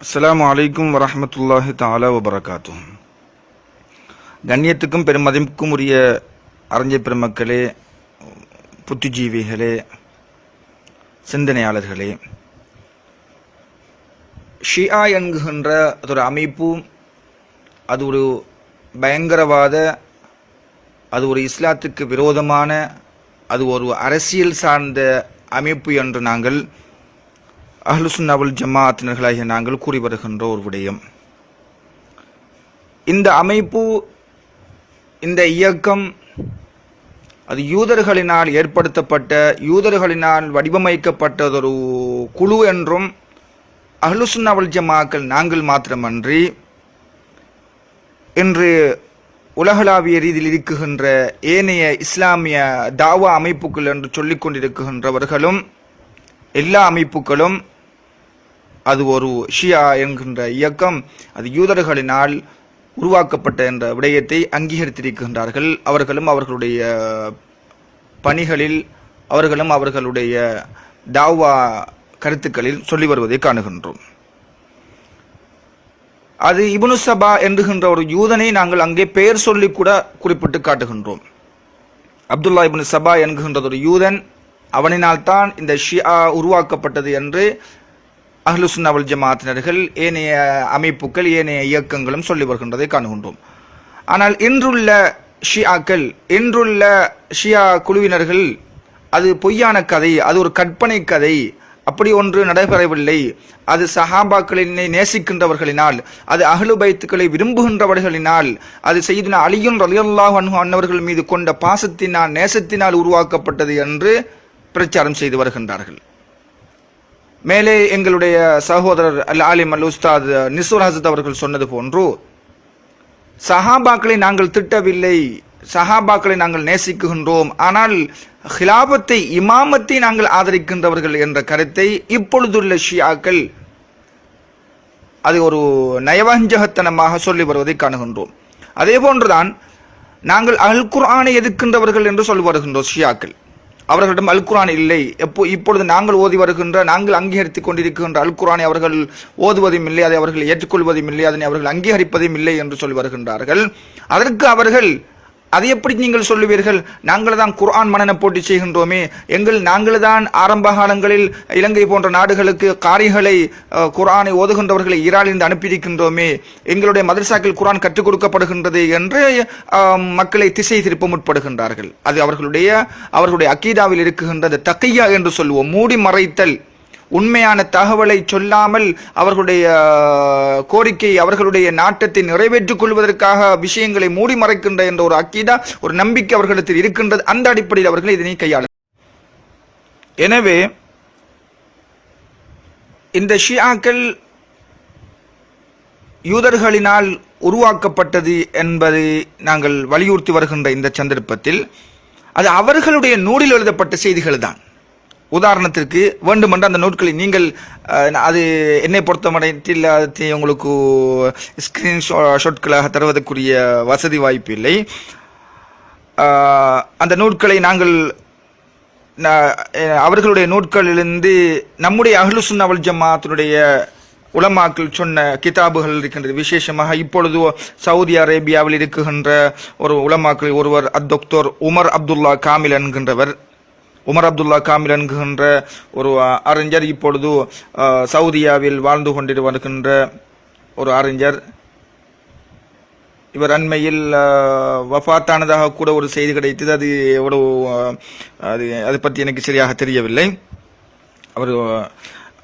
அஸ்லாம் அலைக்கும் வரமத்துல்லாஹி தாலா வபரகாத்தும் கண்ணியத்துக்கும் பெருமதிப்புக்கும் உரிய அறிஞர் பெருமக்களே புத்திஜீவிகளே சிந்தனையாளர்களே ஷியா என்கின்ற ஒரு அமைப்பு அது ஒரு பயங்கரவாத அது ஒரு இஸ்லாத்துக்கு விரோதமான அது ஒரு அரசியல் சார்ந்த அமைப்பு என்று நாங்கள் அஹ்லுசுன்னாவுல் ஜமாத்தினர்களாகிய நாங்கள் கூறி வருகின்ற ஒரு விடயம். இந்த அமைப்பு இந்த இயக்கம் அது யூதர்களினால் ஏற்படுத்தப்பட்ட யூதர்களினால் வடிவமைக்கப்பட்டதொரு குழு என்றும் அஹ்லுசுன்னாவுல் ஜமாக்கள் நாங்கள் மாத்திரமன்றி இன்று உலகளாவிய ரீதியில் இருக்குகின்ற ஏனைய இஸ்லாமிய தாவா அமைப்புகள் என்று சொல்லிக் கொண்டிருக்கின்றவர்களும் எல்லா அமைப்புகளும் அது ஒரு ஷியா என்கின்ற இயக்கம் அது யூதர்களினால் உருவாக்கப்பட்ட என்ற விடயத்தை அங்கீகரித்திருக்கின்றார்கள். அவர்களும் அவர்களுடைய பணிகளில் அவர்களும் அவர்களுடைய தாவா கருத்துக்களில் சொல்லி வருவதை காணுகின்றோம். அது இபுனுசபா சபா ஒரு யூதனை நாங்கள் அங்கே பெயர் சொல்லி கூட குறிப்பிட்டு காட்டுகின்றோம். அப்துல்லா இப்னு சபா என்கின்ற ஒரு யூதன் அவனினால் தான் இந்த ஷியா உருவாக்கப்பட்டது என்று அஹ்லுசுன்னாவல் ஜமாத்தினர்கள் ஏனைய அமைப்புகள் ஏனைய இயக்கங்களும் சொல்லி வருகின்றதை காணுகின்றோம். ஆனால் இன்றுள்ள ஷியாக்கள் இன்றுள்ள ஷியா குழுவினர்கள் அது பொய்யான கதை அது ஒரு கற்பனை கதை அப்படி ஒன்று நடைபெறவில்லை. அது சஹாபாக்களினை நேசிக்கின்றவர்களினால் அது அகலு பைத்துக்களை விரும்புகின்றவர்களினால் அது செய்தின அலியும் ரலியல்லாஹு அன்னவர்கள் மீது கொண்ட பாசத்தினால் நேசத்தினால் உருவாக்கப்பட்டது என்று பிரச்சாரம் செய்து வருகின்றார்கள். மேலே எங்களுடைய சகோதரர் அல் ஆலிம் அல் உஸ்தாத் நிசூர் ஹசத் அவர்கள் சொன்னது போன்று சஹாபாக்களை நாங்கள் திட்டவில்லை சஹாபாக்களை நாங்கள் நேசிக்குகின்றோம் ஆனால் ஹிலாபத்தை இமாமத்தை நாங்கள் ஆதரிக்கின்றவர்கள் என்ற கருத்தை இப்பொழுதுள்ள ஷியாக்கள் அது ஒரு நயவஞ்சகத்தனமாக சொல்லி வருவதை காணுகின்றோம். அதே போன்றுதான் நாங்கள் அல் குர்ஆனை எதிர்க்கின்றவர்கள் என்று சொல்லி வருகின்றோம் ஷியாக்கள். அவர்களிடம் அல்குரான் இல்லை. எப்போ இப்பொழுது நாங்கள் ஓதி வருகின்ற நாங்கள் அங்கீகரித்துக் கொண்டிருக்கின்ற அல்குரானை அவர்கள் ஓதுவதும் இல்லை அதை அவர்கள் ஏற்றுக்கொள்வதும் இல்லை அதனை அவர்கள் அங்கீகரிப்பதும் இல்லை என்று சொல்லி வருகின்றார்கள். அதற்கு அவர்கள் அதை எப்படி நீங்கள் சொல்லுவீர்கள்? நாங்கள் தான் குர்ஆன் மனன போட்டி செய்கின்றோமே. எங்கள் நாங்கள் தான் ஆரம்ப காலங்களில் இலங்கை போன்ற நாடுகளுக்கு காரிகளை குர்ஆனை ஓதுகின்றவர்களை ஈரானிலிருந்து அனுப்பியிருக்கின்றோமே. எங்களுடைய மதரசாக்கள் குர்ஆன் கற்றுக் கொடுக்கப்படுகின்றது என்று மக்களை திசை திருப்ப முற்படுகின்றார்கள். அது அவர்களுடைய அவர்களுடைய அக்கீதாவில் இருக்குகின்றது. தக்கையா என்று சொல்லுவோம். மூடி மறைத்தல். உண்மையான தகவலை சொல்லாமல் அவர்களுடைய கோரிக்கை அவர்களுடைய நாட்டத்தை நிறைவேற்றிக் கொள்வதற்காக விஷயங்களை மூடி மறைக்கின்ற என்ற ஒரு அக்கீதா ஒரு நம்பிக்கை அவர்களிடத்தில் இருக்கின்றது. அந்த அடிப்படையில் அவர்கள் இதனை கையாள எனவே இந்த ஷியாக்கள் யூதர்களினால் உருவாக்கப்பட்டது என்பதை நாங்கள் வலியுறுத்தி வருகின்ற இந்த சந்தர்ப்பத்தில் அது அவர்களுடைய நூலில் எழுதப்பட்ட செய்திகள் தான். உதாரணத்திற்கு வேண்டுமென்ற அந்த நோட்களை நீங்கள் அது என்னை பொறுத்தமடைத்தில் அது உங்களுக்கு ஸ்கிரீன் ஷாட்களாக தருவதற்குரிய வசதி வாய்ப்பு இல்லை. அந்த நூட்களை நாங்கள் அவர்களுடைய நூட்களிலிருந்து நம்முடைய அஹ்லு சுன்னவல் ஜமாத்தினுடைய உலமாக்கள் சொன்ன கிதாபுகள் இருக்கின்றது. விசேஷமாக இப்பொழுது சவுதி அரேபியாவில் இருக்குகின்ற ஒரு உலமாக்கள் ஒருவர் அத்தொக்தோர் உமர் அப்துல்லா காமில் என்கின்றவர். உமர் அப்துல்லா காமில் என்கின்ற ஒரு அறிஞர் இப்பொழுது சவுதியாவில் வாழ்ந்து கொண்டு வருகின்ற ஒரு அறிஞர். இவர் அண்மையில் வஃபாத்தானதாக கூட ஒரு செய்தி கிடைத்தது. அது எவ்வளவு அது அதை பற்றி எனக்கு சரியாக தெரியவில்லை. அவர்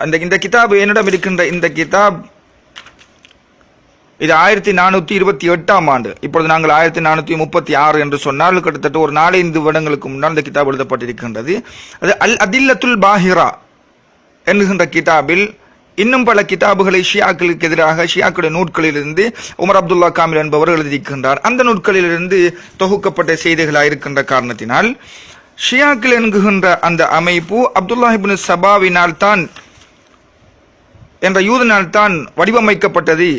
அந்த இந்த கிதாப் என்னிடம் இருக்கின்ற இந்த கிதாப் இது ஆயிரத்தி நானூற்றி இருபத்தி எட்டாம் ஆண்டு. இப்பொழுது நாங்கள் ஆயிரத்தி நானூற்றி முப்பத்தி ஆறு என்று சொன்னால் கிட்டத்தட்ட ஒரு நாலஞ்சு வருடங்களுக்கு முன்னால் இந்த கிதாப் எழுதப்பட்டிருக்கின்றது. அது அல் அதில்லத்துல் பாஹிரா என்கின்ற கிதாபில் இன்னும் பல கிதாபுகளை ஷியாக்களுக்கு எதிராக ஷியாக்களுடைய நூட்களிலிருந்து உமர் அப்துல்லா காமில் என்பவர் எழுதியிருக்கின்றார். அந்த நூட்களிலிருந்து தொகுக்கப்பட்ட செய்திகளாக இருக்கின்ற காரணத்தினால் ஷியாக்கள் என்கின்ற அந்த அமைப்பு அப்துல்லா சபாவினால் தான் என்ற யூதனால் தான் வடிவமைக்கப்பட்டது.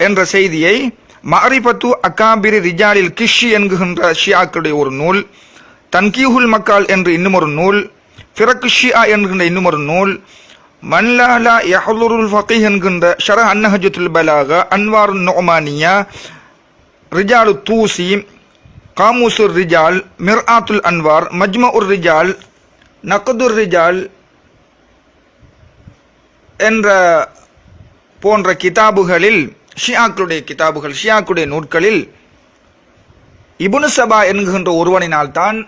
என்ற செய்தியை மாரிபத்து அகாபிரி ரிஜாலில் கிஷி என்கின்ற ஷியாக்களுடைய ஒரு நூல் தன்கீஹுல் மக்கால் என்று இன்னுமொரு நூல் ஃபிரக் ஷியா என்கின்ற இன்னும் ஒரு நூல் மன்லாலா யஹலுருல் ஃபகீஹ் என்கின்ற ஷர அன்னஹஜத்துல் பலாக அன்வார் நொமானியா ரிஜாலு தூசி காமூசுர் ரிஜால் மிர்ஆத்துல் அன்வார் மஜ்மஉர் ரிஜால் நக்துர் ரிஜால் என்ற போன்ற கிதாபுகளில் ஷியாக்களுடைய கிதாபுகள் ஷியாக்களுடைய நூட்களில் இபுனு சபா என்கின்ற ஒருவனினால்தான்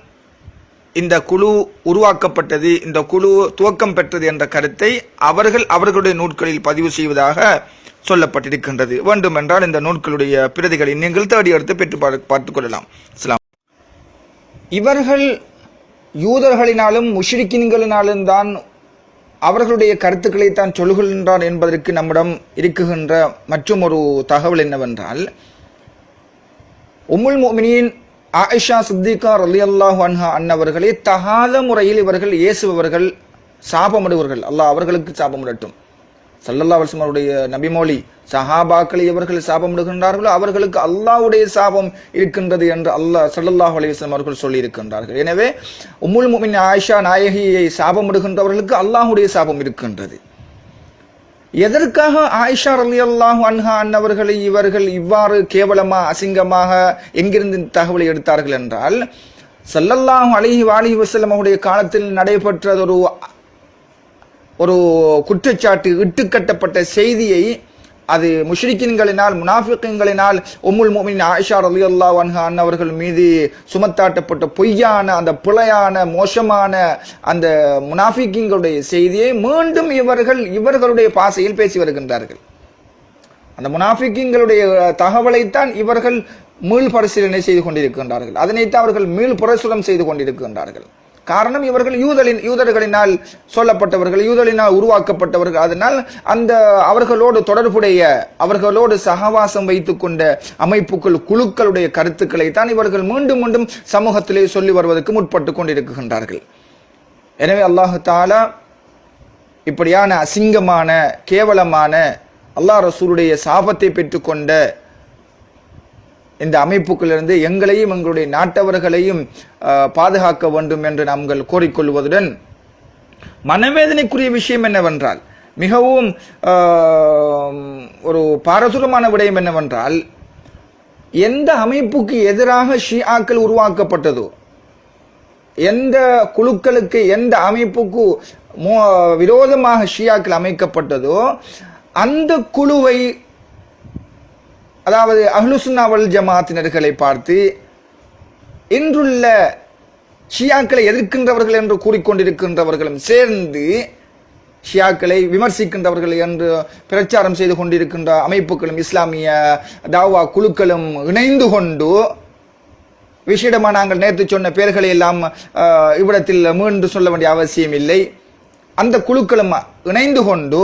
இந்த குழு உருவாக்கப்பட்டது இந்த குழு துவக்கம் பெற்றது என்ற கருத்தை அவர்கள் அவர்களுடைய நூட்களில் பதிவு செய்வதாக சொல்லப்பட்டிருக்கின்றது. வேண்டுமென்றால் இந்த நூட்களுடைய பிரதிகளை நீங்கள் தேடி எடுத்து பெற்று பார்த்து கொள்ளலாம். இஸ்லாம் இவர்கள் யூதர்களினாலும் முஷ்ரிக்கின்களினாலும் தான் அவர்களுடைய கருத்துக்களை தான் சொல்லுகின்றார் என்பதற்கு நம்மிடம் இருக்குகின்ற மற்றும் ஒரு தகவல் என்னவென்றால் உம்முல் மோமினியின் ஆயிஷா சித்திகா அல்லாஹ் அன்ஹா அன்னவர்களே தகாத முறையில் இவர்கள் இயேசுபவர்கள் சாபமிடுவர்கள். அல்லாஹ் அவர்களுக்கு சாபமிடட்டும். சல்லல்லா அலிஸ்லம் நபிமொழி சஹாபாக்களை இவர்கள் சாபமிடுகின்றார்களோ அவர்களுக்கு அல்லாவுடைய சாபம் இருக்கின்றது என்று அல்லாஹ் சல்லல்லாஹ் அலைஹி அவர்கள் சொல்லியிருக்கின்றார்கள். எனவே உம்முல் முமின் ஆயிஷா நாயகியை சாபமிடுகின்றவர்களுக்கு அல்லாஹுடைய சாபம் இருக்கின்றது. எதற்காக ஆயிஷா ரலியல்லாஹு அன்ஹா அன்னவர்களை இவர்கள் இவ்வாறு கேவலமா அசிங்கமாக எங்கிருந்து தகவலை எடுத்தார்கள் என்றால் சல்லல்லாஹு அலைஹி வாலிஹி வசலம் அவருடைய காலத்தில் நடைபெற்றதொரு ஒரு குற்றச்சாட்டு இட்டுக்கட்டப்பட்ட செய்தியை அது முஷ்ரிக்கின்களினால் முனாஃபிக்கின்களினால் உம்முல் மோமின் ஆயிஷா ரலியல்லாஹு வன்ஹான் அன்னவர்கள் மீது சுமத்தாட்டப்பட்ட பொய்யான அந்த பிழையான மோசமான அந்த முனாஃபிக்கிங்களுடைய செய்தியை மீண்டும் இவர்கள் இவர்களுடைய பாசையில் பேசி வருகின்றார்கள். அந்த முனாஃபிக்கிங்களுடைய தகவலைத்தான் இவர்கள் மீள் பரிசீலனை செய்து கொண்டிருக்கின்றார்கள். அதனைத்தான் அவர்கள் மீள் பிரசுரம் செய்து கொண்டிருக்கின்றார்கள். காரணம் இவர்கள் யூதலின் யூதர்களினால் சொல்லப்பட்டவர்கள் யூதலினால் உருவாக்கப்பட்டவர்கள். அதனால் அந்த அவர்களோடு தொடர்புடைய அவர்களோடு சகவாசம் வைத்துக் கொண்ட அமைப்புகள் குழுக்களுடைய கருத்துக்களை தான் இவர்கள் மீண்டும் மீண்டும் சமூகத்திலே சொல்லி வருவதற்கு முற்பட்டு கொண்டிருக்கின்றார்கள். எனவே அல்லாஹு தாலா இப்படியான அசிங்கமான கேவலமான அல்லாஹ் ரசூலுடைய சாபத்தை பெற்றுக்கொண்ட இந்த அமைப்புகளிலிருந்து எங்களையும் எங்களுடைய நாட்டவர்களையும் பாதுகாக்க வேண்டும் என்று நாங்கள் கோரிக்கொள்வதுடன் மனவேதனைக்குரிய விஷயம் என்னவென்றால் மிகவும் ஒரு பாரசுரமான விடயம் என்னவென்றால் எந்த அமைப்புக்கு எதிராக ஷியாக்கள் உருவாக்கப்பட்டதோ எந்த குழுக்களுக்கு எந்த அமைப்புக்கு மோ- விரோதமாக ஷியாக்கள் அமைக்கப்பட்டதோ அந்த குழுவை அதாவது அஹ்லுசுன்னாவல் ஜமாத்தினர்களை பார்த்து இன்றுள்ள ஷியாக்களை எதிர்க்கின்றவர்கள் என்று கூறிக்கொண்டிருக்கின்றவர்களும் சேர்ந்து ஷியாக்களை விமர்சிக்கின்றவர்கள் என்று பிரச்சாரம் செய்து கொண்டிருக்கின்ற அமைப்புகளும் இஸ்லாமிய தாவா குழுக்களும் இணைந்து கொண்டு விஷயமா நாங்கள் நேற்று சொன்ன பெயர்களை எல்லாம் இவ்விடத்தில் மீண்டு சொல்ல வேண்டிய அவசியம் இல்லை அந்த குழுக்களும் இணைந்து கொண்டு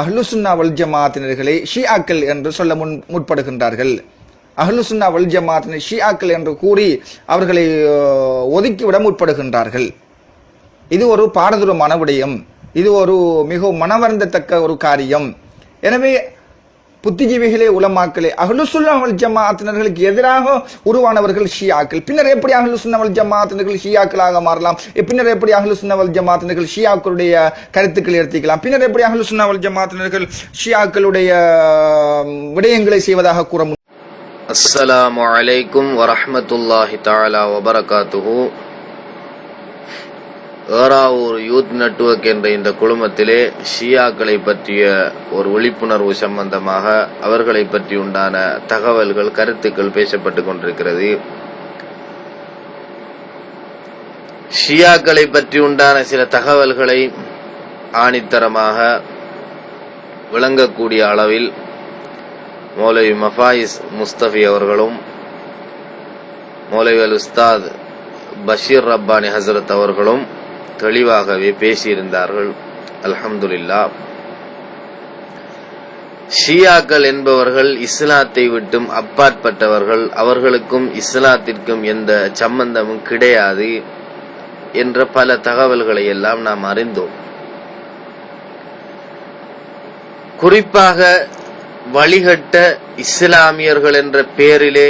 அஹ்லுசுன்னா வல் ஜமாத்தினர்களை ஷியாக்கள் என்று சொல்ல முன் முற்படுகின்றார்கள். அஹ்லுசுன்னா வல் ஜமாத்தினர் ஷியாக்கள் என்று கூறி அவர்களை ஒதுக்கிவிட முற்படுகின்றார்கள். இது ஒரு பாரதூரமான விடயம். இது ஒரு மிகவும் மனவருந்தத்தக்க ஒரு காரியம். எனவே புத்திஜீவிகளே உலமாக்களே அகலுசுல்லாமல் ஜமாத்தினர்களுக்கு எதிராக உருவானவர்கள் ஷியாக்கள். பின்னர் எப்படி அஹ்லுசுன்னா வல் ஜமாத்தினர்கள் ஷியாக்களாக மாறலாம்? பின்னர் எப்படி அஹ்லுசுன்னா வல் ஜமாத்தினர்கள் ஷியாக்களுடைய கருத்துக்களை எடுத்துக்கலாம்? பின்னர் எப்படி அஹ்லுசுன்னா வல் ஜமாத்தினர்கள் ஷியாக்களுடைய விடயங்களை செய்வதாக கூற முடியும் அஸ்ஸலாமு அலைக்கும் வரஹ்மத்துல்லாஹி தாலா வபரகாத்துஹூ. ஏறாவூர் யூத் நெட்வொர்க் என்ற இந்த குழுமத்திலே ஷியாக்களை பற்றிய ஒரு விழிப்புணர்வு சம்பந்தமாக அவர்களை பற்றி உண்டான தகவல்கள் கருத்துக்கள் பேசப்பட்டு கொண்டிருக்கிறது. ஷியாக்களை பற்றி உண்டான சில தகவல்களை ஆணித்தரமாக விளங்கக்கூடிய அளவில் மௌலவி மஃபாயிஸ் முஸ்தபி அவர்களும் மௌலவி அல் உஸ்தாத் பஷீர் ரப்பானி ஹசரத் அவர்களும் தெளிவாகவே பேசியிருந்தார்கள். அல்ஹம்துல்லா ஷியாக்கள் என்பவர்கள் இஸ்லாத்தை விட்டும் அப்பாற்பட்டவர்கள். அவர்களுக்கும் இஸ்லாத்திற்கும் எந்த சம்பந்தமும் கிடையாது என்ற பல தகவல்களை எல்லாம் நாம் அறிந்தோம். குறிப்பாக வழிகட்ட இஸ்லாமியர்கள் என்ற பெயரிலே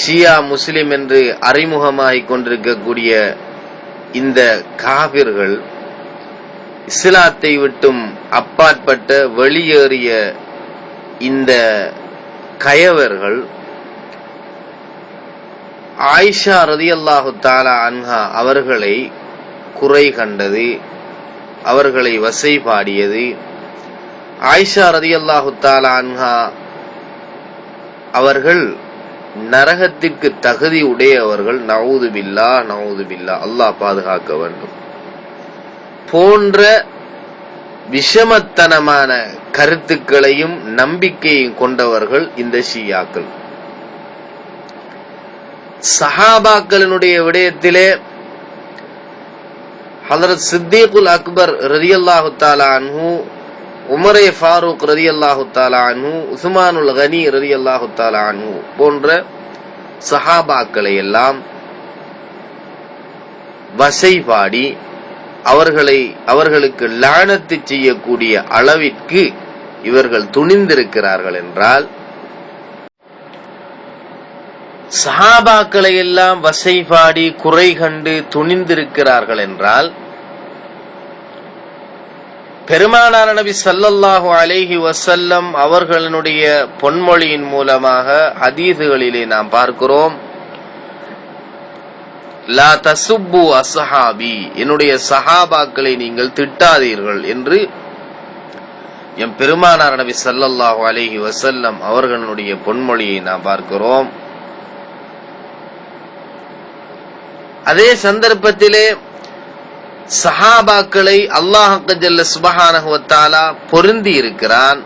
ஷியா முஸ்லிம் என்று அறிமுகமாகிக் கொண்டிருக்கக்கூடிய இந்த காபிர்கள் இஸ்லாத்தை விட்டும் அப்பாற்பட்ட வெளியேறிய இந்த கயவர்கள் ஆயிஷா ரதியல்லாஹு தாலா அன்ஹா அவர்களை குறை கண்டது அவர்களை வசை பாடியது. ஆயிஷா ரதியல்லாஹு தாலா அன்ஹா அவர்கள் நரகத்திற்கு தகுதி உடையவர்கள் நவுது பில்லா நவுது பில்லா அல்லாஹ் பாதுகாக்க வேண்டும். போன்ற விஷமத்தனமான கருத்துக்களையும் நம்பிக்கையும் கொண்டவர்கள் இந்த ஷியாக்கள். சஹாபாக்களினுடைய விடயத்திலே ஹலரத் சித்திகுல் அக்பர் ரதியல்லாஹு தாலா அன்ஹு உமரே ஃபாரூக் ரதி அல்லாஹு தாலானு உஸ்மானுல் கனி ரதி அல்லாஹு தாலானு போன்ற சஹாபாக்களை எல்லாம் வசை பாடி அவர்களை அவர்களுக்கு லானத்து செய்யக்கூடிய அளவிற்கு இவர்கள் துணிந்திருக்கிறார்கள் என்றால் சஹாபாக்களை எல்லாம் வசைபாடி குறை கண்டு துணிந்திருக்கிறார்கள் என்றால் பெருமானார் நபி சல்லல்லாஹு அலைஹி வசல்லம் அவர்களுடைய பொன்மொழியின் மூலமாக ஹதீதுகளிலே நாம் பார்க்கிறோம். லா தசுப்பு அசஹாபி என்னுடைய சஹாபாக்களை நீங்கள் திட்டாதீர்கள் என்று எம் பெருமானார் நபி சல்லல்லாஹு அலேஹி வசல்லம் அவர்களுடைய பொன்மொழியை நாம் பார்க்கிறோம். அதே சந்தர்ப்பத்திலே சஹாபாக்களை அல்லாஹல்ல சுபஹானகுவத்தாலா பொருந்தி இருக்கிறான்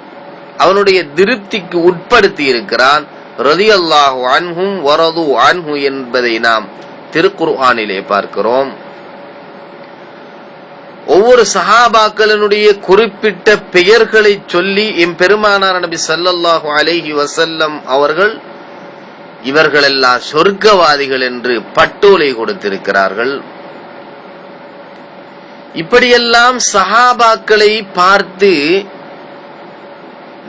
அவனுடைய திருப்திக்கு உட்படுத்தி இருக்கிறான். ரதி அல்லாஹு அன்ஹும் வரது அன்ஹு என்பதை நாம் திருக்குர்ஆனிலே பார்க்கிறோம். ஒவ்வொரு சஹாபாக்களினுடைய குறிப்பிட்ட பெயர்களை சொல்லி எம்பெருமானார் நபி சல்லல்லாஹு அலைஹி வசல்லம் அவர்கள் இவர்களெல்லாம் சொர்க்கவாதிகள் என்று பட்டோலை கொடுத்திருக்கிறார்கள். இப்படியெல்லாம் சஹாபாக்களை பார்த்து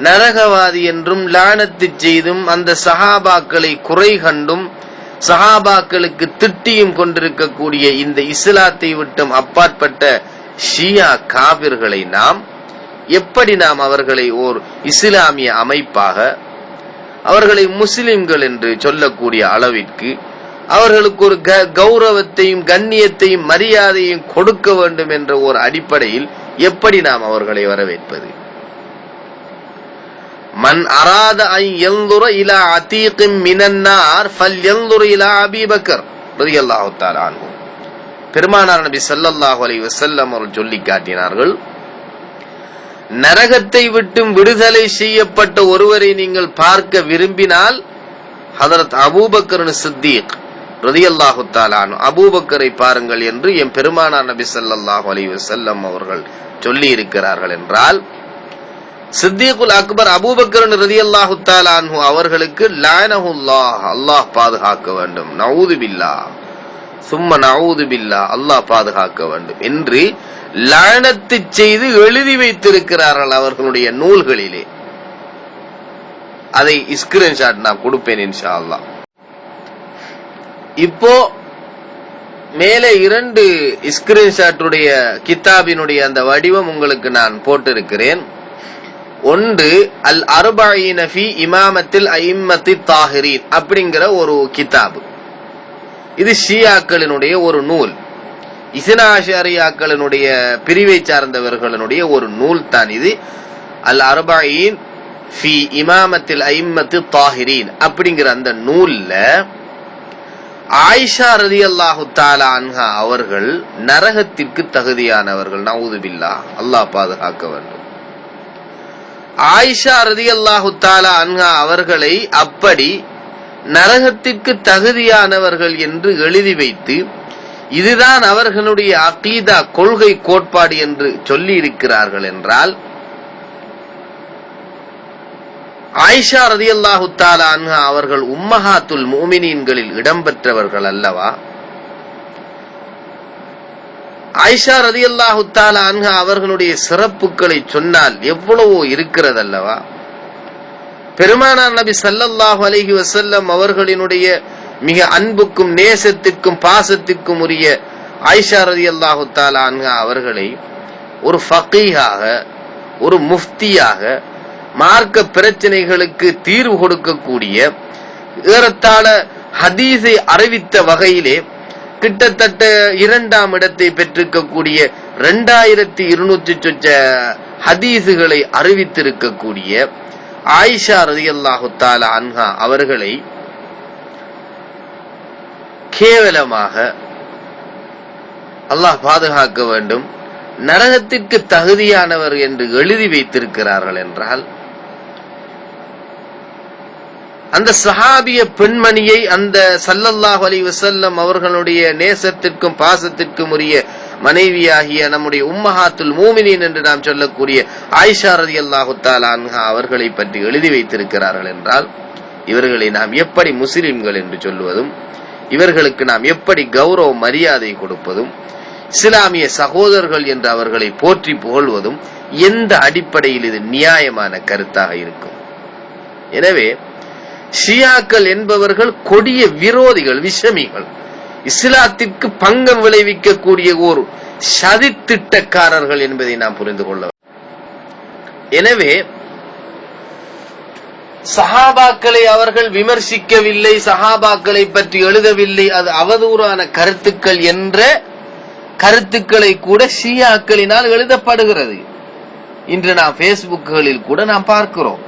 நரகவாதி என்றும் லானத்து செய்தும் அந்த சஹாபாக்களை குறை கண்டும் சஹாபாக்களுக்கு திட்டியும் கொண்டிருக்கக்கூடிய இந்த இஸ்லாத்தை விட்டும் அப்பாற்பட்ட ஷியா காவிர்களை நாம் எப்படி நாம் அவர்களை ஓர் இஸ்லாமிய அமைப்பாக அவர்களை முஸ்லிம்கள் என்று சொல்லக்கூடிய அளவிற்கு அவர்களுக்கு ஒரு க- கௌரவத்தையும் கண்ணியத்தையும் மரியாதையும் கொடுக்க வேண்டும் என்ற ஒரு அடிப்படையில் எப்படி நாம் அவர்களை வரவேற்பது? மன் அராத ஐ எந்துர இலா அதீகிம் மினன்னார் ஃபல் எந்துர இலா அபிபக்கர் ரலியல்லாஹு தஆலா பெருமானார் நபி சல்லல்லாஹு அலைஹி வஸல்லம் அவர்கள் சொல்லி காட்டினார்கள் நரகத்தை விட்டும் விடுதலை செய்யப்பட்ட ஒருவரை நீங்கள் பார்க்க விரும்பினால் ஹதரத் அபூபக்கர் சித்தீக் ரதியல்லாஹுத்தாலானு அபூபக்கரை பாருங்கள் என்று என் பெருமானார் நபி ஸல்லல்லாஹு அலி வசல்லம் அவர்கள் சொல்லி இருக்கிறார்கள் என்றால் சித்திகுல் அக்பர் அபூபக்கரன் ரதியல்லாஹு தாலானு அவர்களுக்கு லானஹுல்லாஹ் அல்லாஹ் பாதுகாக்க வேண்டும். நவுது பில்லா. சும்ம நவுது பில்லா அல்லாஹ் பாதுகாக்க வேண்டும் என்று லானத்து செய்து எழுதி வைத்திருக்கிறார்கள் அவர்களுடைய நூல்களிலே. அதை ஸ்கிரீன்ஷாட் நான் கொடுப்பேன் இன்ஷா அல்லாஹ். இப்போ மேலே இரண்டு ஸ்கிரீன்ஷாட்டுடைய கித்தாபினுடைய அந்த வடிவம் உங்களுக்கு நான் போட்டிருக்கிறேன். ஒன்று அல் அர்பஈன ஃபி இமாமத்தில் ஐம்மத்தி தாஹிரீன் அப்படிங்கிற ஒரு கித்தாபு. இது ஷியாக்களினுடைய ஒரு நூல். இசனாஷாரியாக்களினுடைய பிரிவை சார்ந்தவர்களினுடைய ஒரு நூல் தான் இது. அல் அருபாயின் ஃபி இமாமத்தில் ஐம்மத்து தாஹிரீன் அப்படிங்கிற அந்த நூலில் ஆயிஷா ரதி அல்லாஹு தாலா அன்ஹா அவர்கள் நரகத்திற்கு தகுதியானவர்கள். நவுதுபில்லா. அல்லாஹ் பாதுகாக்க வேண்டும். ஆயிஷா ரதி அல்லாஹு தாலா அன்ஹா அவர்களை அப்படி நரகத்திற்கு தகுதியானவர்கள் என்று எழுதி வைத்து இதுதான் அவர்களுடைய அகீதா கொள்கை கோட்பாடு என்று சொல்லி இருக்கிறார்கள் என்றால் ஆயிஷா ரதியல்லாஹு தாலா அன்ஹா அவர்கள் உம்மஹாத்துல் மூமினீன்களில் இடம்பெற்றவர்கள் அல்லவா? ஆயிஷா ரதியல்லாஹு தாலா அன்ஹா அவர்களுடைய சிறப்புகளை சொன்னால் எவ்வளவோ இருக்கிறது அல்லவா பெருமானார் நபி சல்லல்லாஹு அலஹி வசல்லம் அவர்களினுடைய மிக அன்புக்கும் நேசத்துக்கும் பாசத்துக்கும் உரிய ஆயிஷா ரதி அல்லாஹு தாலா அன்ஹா அவர்களை ஒரு ஃபகீஹாக ஒரு முஃப்தியாக மார்க்க பிரச்சனைகளுக்கு தீர்வு கொடுக்கக்கூடிய ஏறத்தாழ ஹதீஸை அறிவித்த வகையிலே கிட்டத்தட்ட இரண்டாம் இடத்தை பெற்றிருக்கக்கூடிய ரெண்டாயிரத்தி இருநூற்றி சொச்ச ஹதீஸுகளை அறிவித்திருக்கக்கூடிய ஆயிஷா ரதியல்லாஹு தாலா அன்ஹா அவர்களை கேவலமாக அல்லாஹ் பாதுகாக்க வேண்டும். நரகத்திற்கு தகுதியானவர் என்று எழுதி வைத்திருக்கிறார்கள் என்றால் அந்த சஹாபிய பெண்மணியை அந்த சல்லல்லாஹ் அலி வசல்லம் அவர்களுடைய நேசத்திற்கும் பாசத்திற்கும் உரிய மனைவியாகிய நம்முடைய உம்மஹாத்துல் மூமினின் என்று நாம் சொல்லக்கூடிய ஆயிஷா ரலியல்லாஹு தஆலா அன்ஹா அவர்களை பற்றி எழுதி வைத்திருக்கிறார்கள் என்றால் இவர்களை நாம் எப்படி முஸ்லிம்கள் என்று சொல்லுவதும் இவர்களுக்கு நாம் எப்படி கௌரவ மரியாதை கொடுப்பதும் இஸ்லாமிய சகோதரர்கள் என்று அவர்களை போற்றி புகழ்வதும் எந்த அடிப்படையில் இது நியாயமான கருத்தாக இருக்கும். எனவே ஷியாக்கள் என்பவர்கள் கொடிய விரோதிகள் விஷமிகள். இஸ்லாத்திற்கு பங்கம் விளைவிக்கக்கூடிய ஒரு சதித்திட்டக்காரர்கள் என்பதை நாம் புரிந்து கொள்ள எனவே சஹாபாக்களை அவர்கள் விமர்சிக்கவில்லை சஹாபாக்களை பற்றி எழுதவில்லை அது அவதூறான கருத்துக்கள் என்ற கருத்துக்களை கூட ஷியாக்களினால் எழுதப்படுகிறது. இன்று நாம் பேஸ்புக்குகளில் கூட நாம் பார்க்கிறோம்.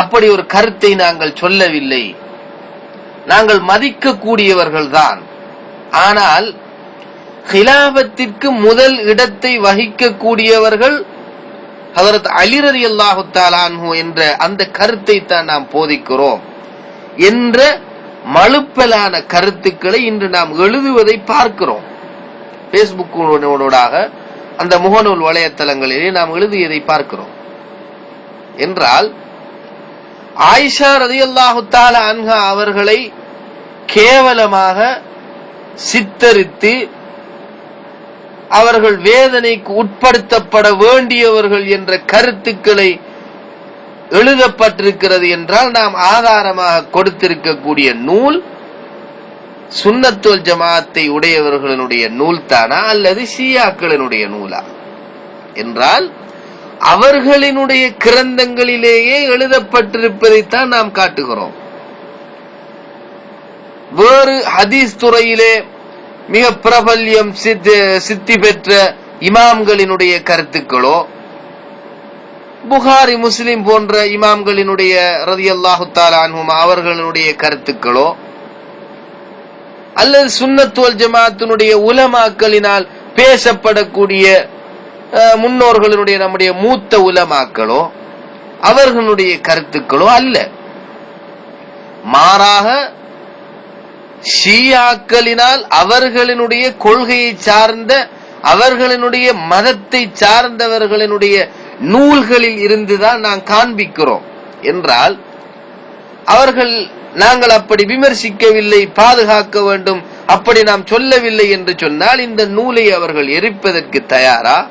அப்படி ஒரு கருத்தை நாங்கள் சொல்லவில்லை. நாங்கள் மதிக்கக்கூடியவர்கள் தான் ஆனால் ஹிலாபத்திற்கு முதல் இடத்தை வகிக்கக்கூடியவர்கள் ஹதரத் அலிரதி ரலியல்லாஹு என்ற அந்த கருத்தை தான் நாம் போதிக்கிறோம் என்ற மழுப்பலான கருத்துக்களை இன்று நாம் எழுதுவதை பார்க்கிறோம். பேஸ்புக்கோடாக அந்த முகநூல் வலைத்தளங்களிலே நாம் எழுதியதை பார்க்கிறோம். என்றால் ஆயிஷா ரதி அல்லாஹுத்தால அன்ஹா அவர்களை கேவலமாக சித்தரித்து அவர்கள் வேதனைக்கு உட்படுத்தப்பட வேண்டியவர்கள் என்ற கருத்துக்களை எழுதப்பட்டிருக்கிறது என்றால் நாம் ஆதாரமாக கொடுத்திருக்கக்கூடிய நூல் சுன்னத்துல் ஜமாத்தை உடையவர்களுடைய நூல் தானா அல்லது ஷியாக்களினுடைய நூலா? என்றால் அவர்களினுடைய கிரந்தங்களிலேயே எழுதப்பட்டிருப்பதைத்தான் நாம் காட்டுகிறோம். வேறு ஹதீஸ் துறையிலே மிக பிரபல்யம் சித்தி சித்தி பெற்ற இமாம்களினுடைய கருத்துக்களோ புகாரி முஸ்லிம் போன்ற இமாம்களினுடைய ரதியல்லாஹு தாலா அவர்களுடைய கருத்துக்களோ அல்லது சுன்னத்துவல் ஜமாத்தினுடைய உலமாக்களினால் பேசப்படக்கூடிய முன்னோர்களினுடைய நம்முடைய மூத்த உலமாக்களோ அவர்களுடைய கருத்துக்களோ அல்ல. மாறாக ஷியாக்களினால் அவர்களினுடைய கொள்கையை சார்ந்த அவர்களினுடைய மதத்தை சார்ந்தவர்களினுடைய நூல்களில் இருந்துதான் நாம் காண்பிக்கிறோம். என்றால் அவர்கள் நாங்கள் அப்படி விமர்சிக்கவில்லை பாதுகாக்க வேண்டும் அப்படி நாம் சொல்லவில்லை என்று சொன்னால் இந்த நூலை அவர்கள் எரிப்பதற்கு தயாரா?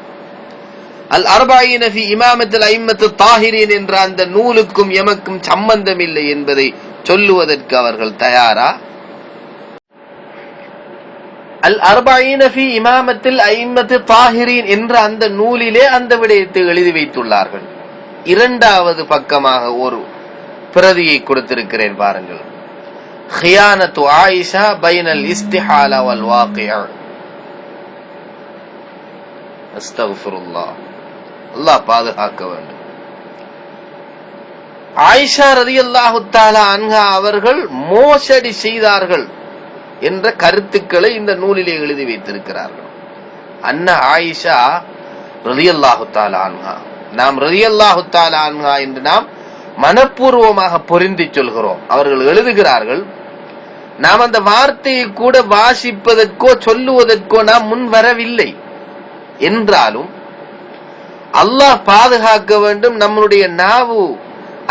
அல் அர்பாயினபி இமாமத்தில் ஐமத்து தாகிரின் என்ற அந்த நூலுக்கும் எமக்கும் சம்பந்தம் இல்லை என்பதை சொல்லுவதற்கு அவர்கள் தயாரா? அல் அர்பாயினபி இமாமத்தில் ஐமத்து தாகிரின் என்ற அந்த நூலிலே அந்த விடயத்தை எழுதி வைத்துள்ளார்கள். இரண்டாவது பக்கமாக ஒரு பிரதியை கொடுத்திருக்கிறேன் பாருங்கள். ஹியானத்து ஆயிஷா பைனல் இஸ்திஹாலா வல் வாக்கியா அஸ்தகுஃபுருல்லா அல்லாஹ் பாதுகாக்க வேண்டும். ஆயிஷா ரதியல்லாஹு தஆலா அன்ஹா அவர்கள் மோசடி செய்தார்கள் என்ற கருத்துக்களை இந்த நூலிலே எழுதி வைத்திருக்கிறார்கள். அண்ணா ஆயிஷா ரலியல்லாஹு தாலா அன்ஹா. நாம் ரலியல்லாஹு தாலா அன்ஹா என்று நாம் மனப்பூர்வமாக பொருந்தி சொல்கிறோம். அவர்கள் எழுதுகிறார்கள் நாம் அந்த வார்த்தையை கூட வாசிப்பதற்கோ சொல்லுவதற்கோ நாம் முன் வரவில்லை. என்றாலும் அல்லாஹ் பாதுகாக்க வேண்டும் நம்முடைய நாவு.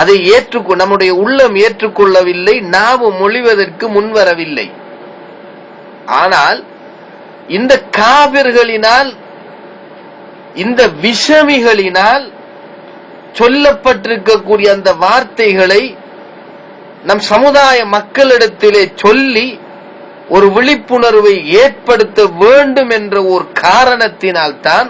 அதை ஏற்றுக்கொ நம்முடைய உள்ளம் ஏற்றுக்கொள்ளவில்லை நாவு மொழிவதற்கு முன்வரவில்லை. ஆனால் இந்த காவிர்களினால் இந்த விஷமிகளினால் சொல்லப்பட்டிருக்கக்கூடிய அந்த வார்த்தைகளை நம் சமுதாய மக்களிடத்திலே சொல்லி ஒரு விழிப்புணர்வை ஏற்படுத்த வேண்டும் என்ற ஒரு காரணத்தினால் தான்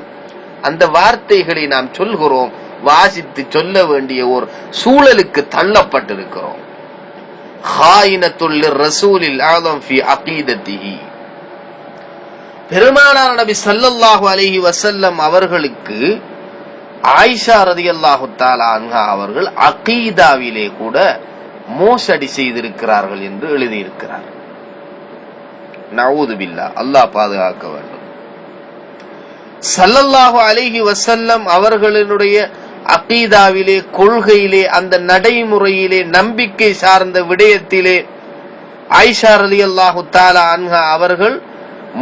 அந்த வார்த்தைகளை நாம் சொல்கிறோம் வாசித்து சொல்ல வேண்டிய ஒரு சூழலுக்கு தள்ளப்பட்டிருக்கிறோம். ரசூலில் ஃபி பெருமானார் நபி சல்லல்லாஹு அலஹி வசல்லம் அவர்களுக்கு ஆயிஷா ரதி அல்லாஹு அன்ஹா அவர்கள் அகீதாவிலே கூட மோசடி செய்திருக்கிறார்கள் என்று எழுதியிருக்கிறார். நவூது பில்லா அல்லாஹ் பாதுகாக்க வேண்டும். சல்லல்லாஹு அலிஹி வசல்லம் அவர்களினுடைய அகீதாவிலே கொள்கையிலே அந்த நடைமுறையிலே நம்பிக்கை சார்ந்த விடயத்திலே ஆயிஷா ரலியல்லாஹு தாலா அன்ஹா அவர்கள்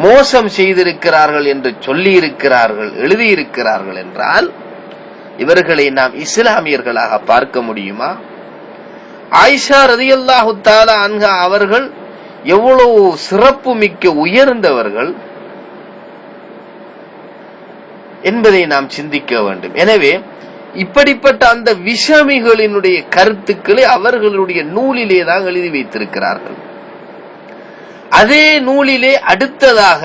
மோசம் செய்திருக்கிறார்கள் என்று சொல்லி இருக்கிறார்கள் எழுதியிருக்கிறார்கள் என்றால் இவர்களை நாம் இஸ்லாமியர்களாக பார்க்க முடியுமா? ஆயிஷா ரதியல்லாஹு தாலா அன்ஹா அவர்கள் எவ்வளவு சிறப்பு மிக்க உயர்ந்தவர்கள் என்பதை நாம் சிந்திக்க வேண்டும். எனவே இப்படிப்பட்ட அந்த விஷமிகளினுடைய கருத்துக்களை அவர்களுடைய நூலிலே தான் எழுதி வைத்திருக்கிறார்கள். அதே நூலிலே அடுத்ததாக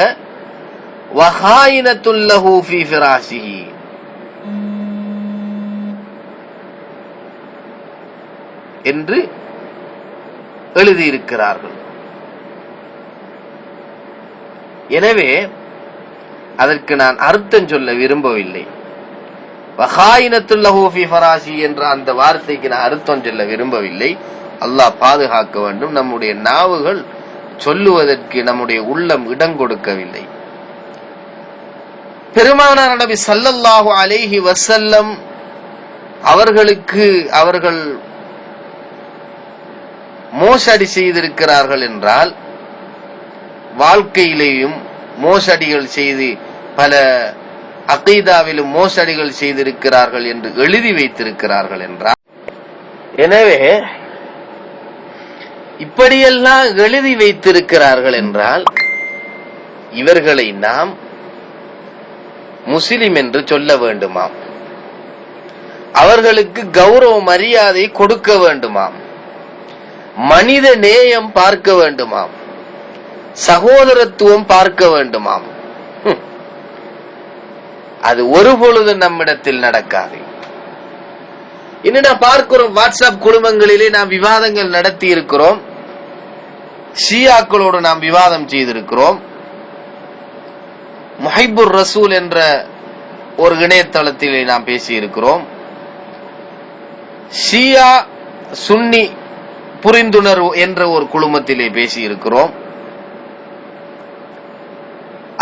என்று எழுதியிருக்கிறார்கள். எனவே அதற்கு நான் அர்த்தம் சொல்ல விரும்பவில்லை. வஹாயினத்துல்லஹு ஃபீ என்ற அந்த வார்த்தைக்கு நான் அர்த்தம் சொல்ல விரும்பவில்லை. அல்லாஹ் பாதுகாக்க வேண்டும். நம்முடைய நாவுகள் சொல்லுவதற்கு நம்முடைய உள்ளம் இடம் கொடுக்கவில்லை. பெருமானார் நபி சல்லல்லாஹு அலேஹி வசல்லம் அவர்களுக்கு அவர்கள் மோசடி செய்திருக்கிறார்கள் என்றால் வாழ்க்கையிலேயும் மோசடிகள் செய்து பல அகைதாவிலும் மோசடிகள் செய்திருக்கிறார்கள் என்று எழுதி வைத்திருக்கிறார்கள் என்றால் எனவே இப்படியெல்லாம் எழுதி வைத்திருக்கிறார்கள் என்றால் இவர்களை நாம் முஸ்லிம் என்று சொல்ல வேண்டுமாம். அவர்களுக்கு கௌரவ மரியாதை கொடுக்க வேண்டுமாம். மனித நேயம் பார்க்க வேண்டுமாம். சகோதரத்துவம் பார்க்க வேண்டுமாம். அது ஒரு பொழுது நம்மிடத்தில் நடக்காது. இன்னும் நான் பார்க்கிறோம் வாட்ஸ்அப் குடும்பங்களிலே நாம் விவாதங்கள் நடத்தி இருக்கிறோம் ஷியாக்களோடு நாம் விவாதம் செய்திருக்கிறோம். முஹைபுர் ரசூல் என்ற ஒரு இணையதளத்திலே நாம் பேசியிருக்கிறோம். ஷியா சுன்னி புரிந்துணர்வு என்ற ஒரு குழுமத்திலே பேசியிருக்கிறோம்.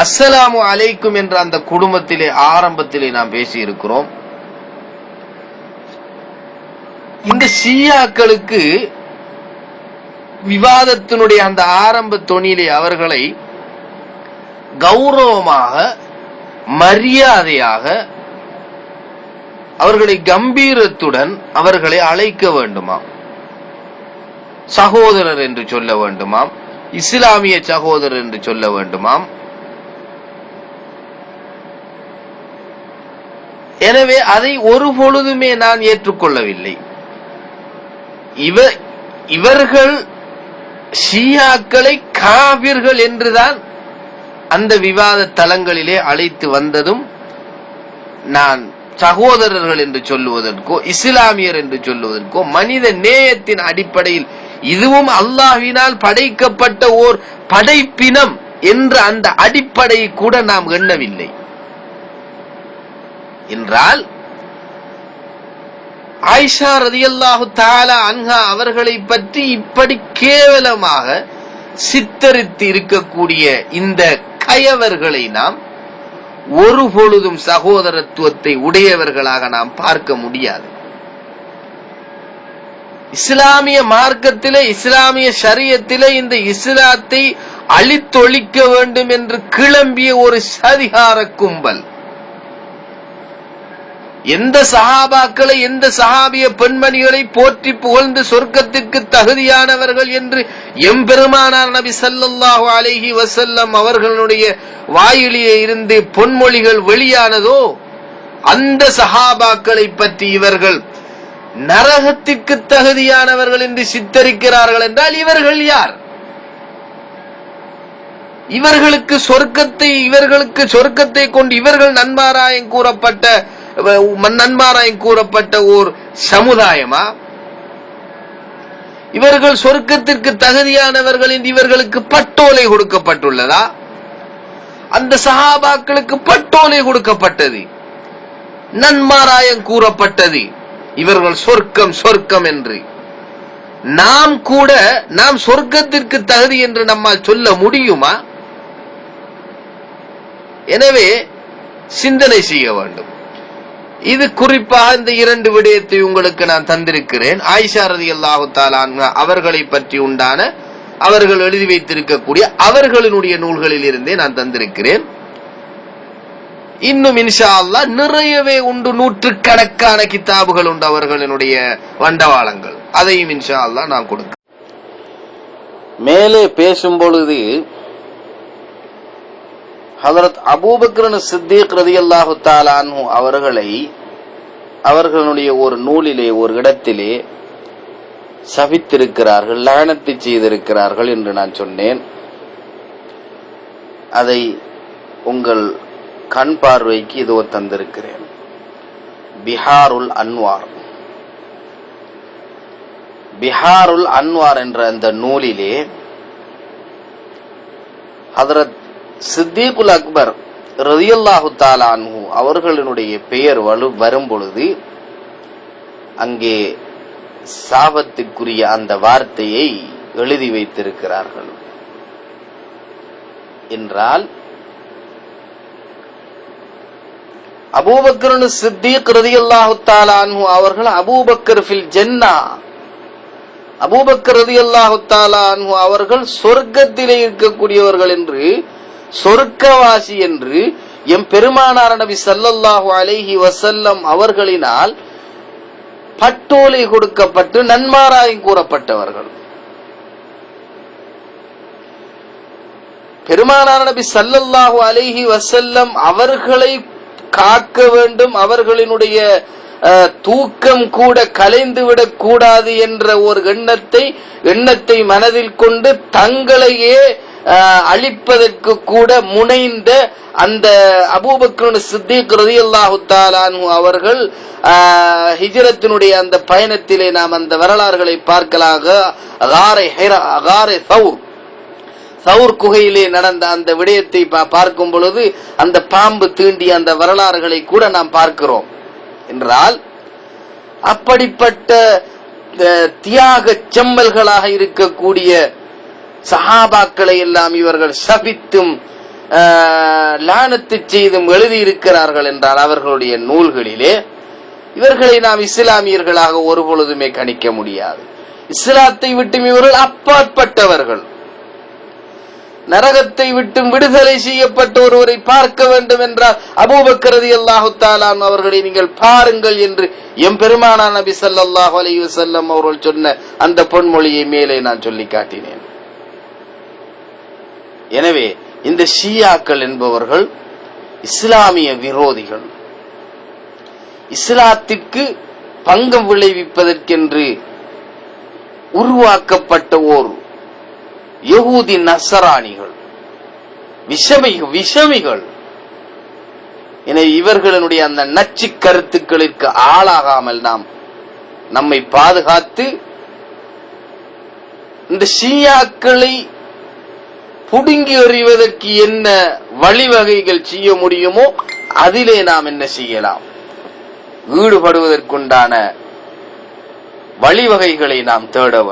அஸ்ஸலாமு அலைக்கும் என்ற அந்த குடும்பத்திலே ஆரம்பத்திலே நாம் பேசியிருக்கிறோம். இந்த ஷியாக்களுக்கு விவாதத்தினுடைய அந்த ஆரம்ப தொனியிலே அவர்களை கௌரவமாக மரியாதையாக அவர்களை கம்பீரத்துடன் அவர்களை அழைக்க வேண்டுமாம். சகோதரர் என்று சொல்ல வேண்டுமாம். இஸ்லாமிய சகோதரர் என்று சொல்ல வேண்டுமாம். எனவே அதை ஒரு பொழுதுமே நான் ஏற்றுக்கொள்ளவில்லை. இவ இவர்கள் ஷியாக்களை காவிர்கள் என்றுதான் அந்த விவாத தளங்களிலே அழைத்து வந்ததும் நான் சகோதரர்கள் என்று சொல்லுவதற்கோ இஸ்லாமியர் என்று சொல்லுவதற்கோ மனித நேயத்தின் அடிப்படையில் இதுவும் அல்லாஹினால் படைக்கப்பட்ட ஓர் படைப்பினம் என்ற அந்த அடிப்படையை கூட நாம் எண்ணவில்லை. என்றால் ஆயிஷா ரதியல்லாஹு தாலா அன்ஹா அவர்களை பற்றி இப்படி கேவலமாக சித்தரித்து இருக்கக்கூடிய இந்த கயவர்களை நாம் ஒரு பொழுதும் சகோதரத்துவத்தை உடையவர்களாக நாம் பார்க்க முடியாது. இஸ்லாமிய மார்க்கத்திலே இஸ்லாமிய ஷரியத்திலே இந்த இஸ்லாத்தை அழித்தொழிக்க வேண்டும் என்று கிளம்பிய ஒரு சதிகார கும்பல். எந்த சஹாபாக்களை எந்த சஹாபிய பெண்மணிகளை போற்றி புகழ்ந்து சொர்க்கத்துக்கு தகுதியானவர்கள் என்று எம்பெருமானார் நபி ஸல்லல்லாஹு அலஹி வசல்லம் அவர்களுடைய வாயிலே இருந்து பொன்மொழிகள் வெளியானதோ அந்த சஹாபாக்களை பற்றி இவர்கள் நரகத்திற்கு தகுதியானவர்கள் என்று சித்தரிக்கிறார்கள் என்றால் இவர்கள் யார்? இவர்களுக்கு சொர்க்கத்தை இவர்களுக்கு சொர்க்கத்தை கொண்டு இவர்கள் நன்மாராயம் கூறப்பட்ட நன்மாராயம் கூறப்பட்ட ஓர் சமுதாயமா? இவர்கள் சொர்க்கத்திற்கு தகுதியானவர்கள் என்று இவர்களுக்கு பட்டோலை கொடுக்கப்பட்டுள்ளதா? அந்த சகாபாக்களுக்கு பட்டோலை கொடுக்கப்பட்டது. நன்மாராயம் கூறப்பட்டது. இவர்கள் சொர்க்கம் சொர்க்கம் என்று. நாம் கூட நாம் சொர்க்கத்திற்கு தகுதி என்று நம்மால் சொல்ல முடியுமா? எனவே சிந்தனை செய்ய வேண்டும். இது குறிப்பாக இந்த இரண்டு விடயத்தை உங்களுக்கு நான் தந்திருக்கிறேன். ஆயிஷா ரதி அல்லாஹு அவர்களை பற்றி உண்டான அவர்கள் எழுதி வைத்திருக்கக்கூடிய அவர்களினுடைய நூல்களில் இருந்தே நான் தந்திருக்கிறேன். இன்னும் இன்ஷா அல்லா நிறையவே உண்டு நூற்றுக்கணக்கான கித்தாபுகள் உண்டு அவர்களினுடைய வண்டவாளங்கள். அதையும் இன்ஷா அல்லா நான் கொடுக்க மேலே பேசும் பொழுது ஹதரத் அபூபக்ரன் சித்திக் ரதியல்லாஹு தாலானு அவர்களை அவர்களுடைய ஒரு நூலிலே ஒரு இடத்திலே சபித்திருக்கிறார்கள் லகனத்தை செய்திருக்கிறார்கள் என்று நான் சொன்னேன். அதை உங்கள் கண் பார்வைக்கு இதோ தந்திருக்கிறேன். பிஹாருல் அன்வார். பிஹாருல் அன்வார் என்ற அந்த நூலிலே ஹதரத் சித்திகுல் அக்பர் ரதியல்லாஹு தாலான்ஹு அவர்களினுடைய பெயர் வலு வரும் பொழுது அங்கே சாபத்துக்குரிய அந்த வார்த்தையை எழுதி வைத்திருக்கிறார்கள். என்றால் அபூபக்கர்னு சித்திக் ரதியல்லாஹு தாலான்ஹு அவர்கள் அபூபக்கர் ஃபில் ஜென்னா. அபூபக்கர் ரதியல்லாஹு தாலான்ஹு அவர்கள் சொர்க்கத்திலே இருக்கக்கூடியவர்கள் என்று சொர்க்கவாசி என்று எம் பெருமானார் நபி சல்லல்லாஹு அலைஹி வசல்லம் அவர்களினால் பட்டோலை கொடுக்கப்பட்டு நன்மாராயம் கூறப்பட்டவர்கள். பெருமானார் நபி சல்லல்லாஹு அலைஹி வசல்லம் அவர்களை காக்க வேண்டும் அவர்களினுடைய அஹ், தூக்கம் கூட கலைந்துவிடக் கூடாது என்ற ஒரு எண்ணத்தை எண்ணத்தை மனதில் கொண்டு தங்களையே அழிப்பதற்கு கூட முனைந்த அந்த அபூபக்ரன் சித்திக் ரதியல்லாஹு தாலானு அவர்கள் ஹிஜரத்தினுடைய ஹிஜ்ரத்தினுடைய அந்த பயணத்திலே நாம் அந்த வரலாறுகளை பார்க்கலாக. அகாரை ஹைரா சவுர். சவுர் குகையிலே நடந்த அந்த விடயத்தை பா- பார்க்கும் பொழுது அந்த பாம்பு தீண்டிய அந்த வரலாறுகளை கூட நாம் பார்க்கிறோம். என்றால் அப்படிப்பட்ட தியாக செம்மல்களாக இருக்கக்கூடிய சஹாபாக்களை எல்லாம் இவர்கள் சபித்தும் லானத்து செய்தும் எழுதியிருக்கிறார்கள் என்றால் அவர்களுடைய நூல்களிலே இவர்களை நாம் இஸ்லாமியர்களாக ஒரு பொழுதுமே கணிக்க முடியாது. இஸ்லாத்தை விட்டும் இவர்கள் அப்பாற்பட்டவர்கள். நரகத்தை விட்டும் விடுதலை செய்யப்பட்ட ஒருவரை பார்க்க வேண்டும் என்றால் அபூபக்கரதி அல்லாஹு தாலான் அவர்களை நீங்கள் பாருங்கள் என்று எம்பெருமானா நபி ஸல்லல்லாஹு அலி வசல்லம் அவர்கள் சொன்ன அந்த பொன்மொழியை மேலே நான் சொல்லி காட்டினேன். எனவே இந்த ஷியாக்கள் என்பவர்கள் இஸ்லாமிய விரோதிகள். இஸ்லாத்திற்கு பங்கம் விளைவிப்பதற்கென்று உருவாக்கப்பட்ட ஓர் யகூதி நசராணிகள். விஷமிகள் விஷமிகள். எனவே இவர்களுடைய அந்த நச்சு கருத்துக்களிற்கு ஆளாகாமல் நாம் நம்மை பாதுகாத்து இந்த ஷியாக்களை குடுங்கி எறிவதற்கு என்ன வழிவகைகள் செய்ய முடியுமோ அதிலே நாம் என்ன செய்யலாம்? ஈடுபடுவதற்குண்டான வழிவகைகளை நாம் தேட